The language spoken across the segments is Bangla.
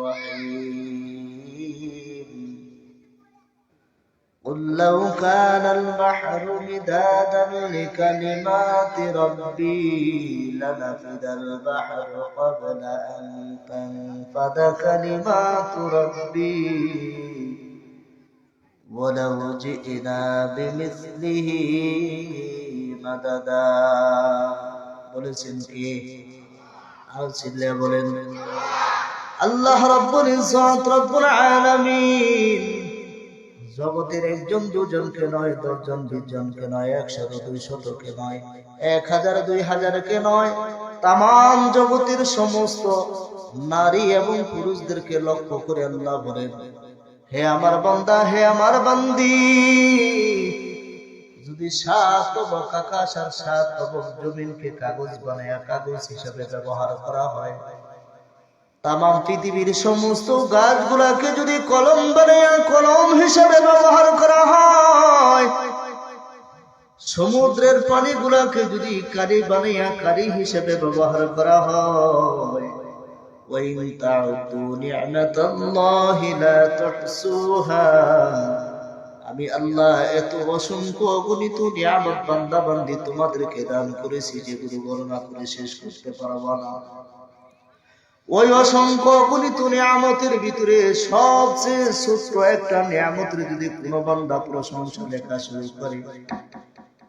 الرحيم قل لو كان البحر مدادا لكلمات ربي لنفد البحر قبل أن تنفد كلمات ربي ولو جئنا بمثله مددا বলেছেন কি আর ছিলে বলেন আল্লাহ রব্বুল ইজ্জত রব্বুল আলামিন। জগতের একজন, দুজনকে নয়, দশজন বিশ জনকে নয়, একশত দুই শতকে নয় এক হাজার দুই হাজারকে নয়। তাম জগতের সমস্ত নারী এবং পুরুষদেরকে লক্ষ্য করে আল্লাহ বলেন, হে আমার বান্দা, হে আমার বান্দি, যদি সাত তবক আকাশ আর সাত জমিনকে কাগজ বানায়া কাগজ হিসাবে ব্যবহার করা হয় তাম পৃথিবীর সমস্ত গাছগুলাকে যদি কলম বানায়া কলম হিসাবে ব্যবহার করা হয় সমুদ্রের পানিগুলাকে যদি কারি বানাইয়া কারি হিসেবে ব্যবহার করা হয় وإن تعدوا نعمة الله لا تحصوها আমি আল্লাহ এত অসংখ্য অগণিত নিয়ামত বান্দা বান্দি তোমাদেরকে দান করেছি যেগুলো গণনা করে শেষ করতে পারবো না ওই অসংখ্য অগণিত নিয়ামতের ভিতরে সবচেয়ে ছোট্ট একটা নিয়ামতের যদি কোনো বান্দা প্রশংসা লেখা শুরু করে,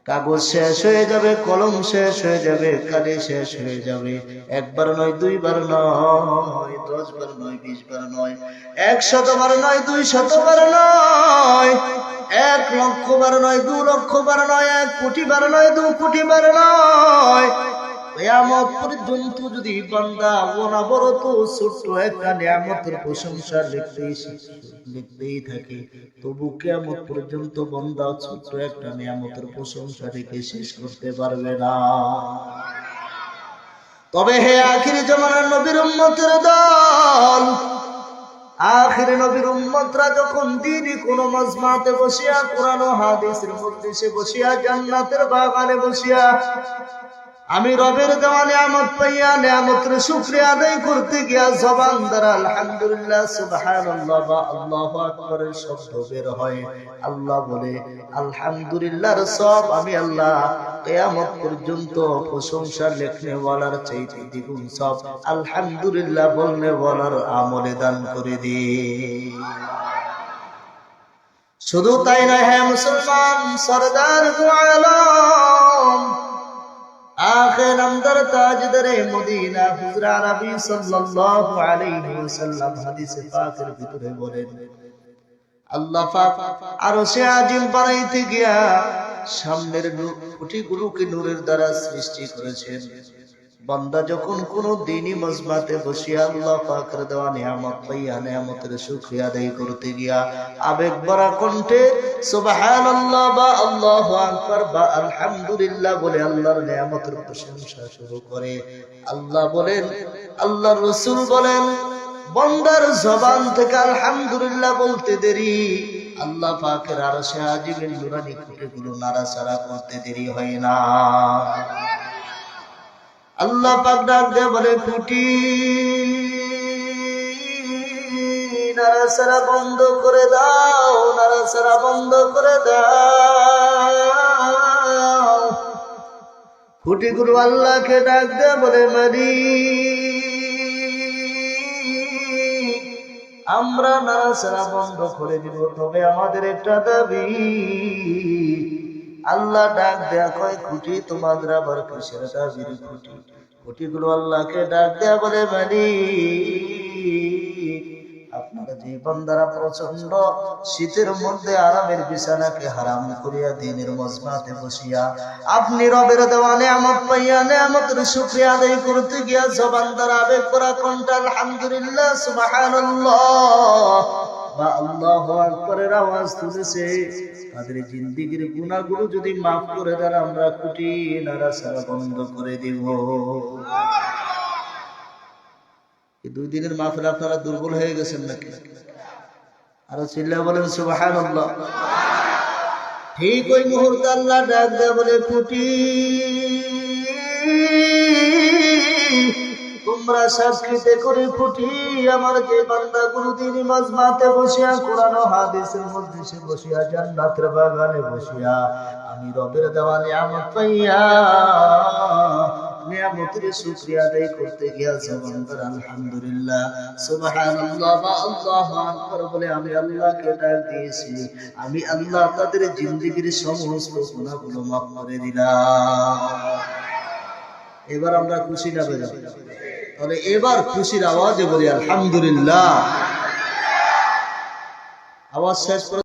কাগজ শেষ হয়ে যাবে, কলম শেষ হয়ে যাবে কালি শেষ হয়ে যাবে। একবার নয়, দুইবার নয় দশ বার নয় বিশ বার নয় একশত বার নয় দুই শতবার নয়, এক লক্ষ বার নয়, দু লক্ষ বার নয়, এক কোটি বার নয়, দু কোটি বার নয় কেয়ামত পর্যন্ত যদি বান্দা অনাবরত ছোট্ট একটা নিয়ামতের প্রশংসা লিখতেই লিখতেই থাকে, তবু কেয়ামত পর্যন্ত বান্দা ছোট্ট একটা নিয়ামতের প্রশংসা লিখে শেষ করতে পারবে না। তবে হে আখির জমানার নবীর উম্মতের দল, আখির নবীর উম্মতরা যখন দিনই কোন মজমাতে বসিয়া কোরআন হাদিসের মধ্যে সে বসিয়া জান্নাতের বাগানে বসিয়া আমি রবের দেওয়া নিয়ামত পাইয়া নিয়ামতের শুক্রিয়া আদায় করতে গিয়া জবান দ্বারা আলহামদুলিল্লাহ, সুবহানাল্লাহ বা আল্লাহু আকবারের শব্দ বের হয়। আল্লাহ বলে, আলহামদুলিল্লাহর সব আমি আল্লাহ। কিয়ামত পর্যন্ত প্রশংসা লেখনে ওয়ালার চাইতে দ্বিগুণ সব আলহামদুলিল্লাহ বলনে ওয়ালার আমলে দান করে দি। শুধু তাই নয় হ্যাঁ মুসলমান, সরদার আলম আখের আমদার তাজদারে মদিনা হুজরা আরবি সাল্লাল্লাহু আলাইহি ওয়াসাল্লাম হাদিসে পাকের ভিতরে বলেন, আল্লাহ পাক আরশে আজিম বানাইতে গিয়া সামনের গুলোকে নূরের দ্বারা সৃষ্টি করেছেন। বান্দা যখন কোন দিনই মজমাতে বসিয়া আল্লাহ পাকের দেওয়া নিয়ামত পাইয়া নিয়ামতের শুকরিয়া আদায় করতে গিয়া আবেগ ভরা কণ্ঠে সুবহানাল্লাহ বা আল্লাহু আকবার বা আলহামদুলিল্লাহ বলে আল্লাহর নিয়ামতের প্রশংসা শুরু করে। আল্লাহ বলেন, আল্লাহর রাসূল বলেন, বন্দার জবান থেকে আলহামদুলিল্লাহ বলতে দেরি। আল্লাহ পাকের আরশে আজিমের নুরানি খুঁটিগুলো নাড়াচাড়া করতে দেরি হয় না। আল্লাহ পাক ডাক দে বলে কুটি নাড়াচাড়া বন্ধ করে দাও, নাড়াচাড়া বন্ধ করে দাও। খুঁটিগুলো আল্লাহকে ডাক দে বলে, মারি, আমরা নাড়াচাড়া বন্ধ করে দিব, তবে আমাদের একটা দাবি। আল্লাহ ডাক দেয়া কয়, খুঁটি তোমাদের আবার কিসের দাবির খুঁটি? খুঁটিগুলো আল্লাহকে ডাক দেয়া বলে মানি আপনারা যে বন্দারা প্রচণ্ড শীতের মধ্যে আরামের বিছানাকে হারাম করিয়া দিনের মজমাতে বসিয়া আপনি রবের দেওয়া নেয়ামত পাইয়া নেয়ামতের শুক্রিয়া আদায় করতে গিয়া জবান দ্বারা আবেগ করা কণ্ঠা, আলহামদুলিল্লাহ দুই দিনের মাফের আপনারা দুর্বল হয়ে গেছেন নাকি? আরও চিল্লা বলেন সুবাহান ঠিক ওই মুহূর্তে আল্লাহ ডাক দেয় বলে কুটি তোমরা সাক্ষীতে করে ফুটি আমার যে বান্দা গুরুদিন মাজমাতে বসিয়া, কোরআন হাদিসের মধ্যে সে বসিয়া, জান্নাতের বাগানে বসিয়া, আমি রবের দেওয়া নিয়ামত পাইয়া, নিয়ামতের আদায় করতে আলহামদুলিল্লাহ। সুবহানাল্লাহ, বা আল্লাহু আকবার বলে আমি আল্লাহকে ডাক দিয়েছি। আমি আল্লাহ তাদের জিন্দেগীর সমস্ত গুনাহগুলো মাফ করে দিলাম। এবার আমরা খুশি না বেজা তাহলে এবার খুশির আওয়াজে বলি আলহামদুলিল্লাহ। আওয়াজ শেষ করে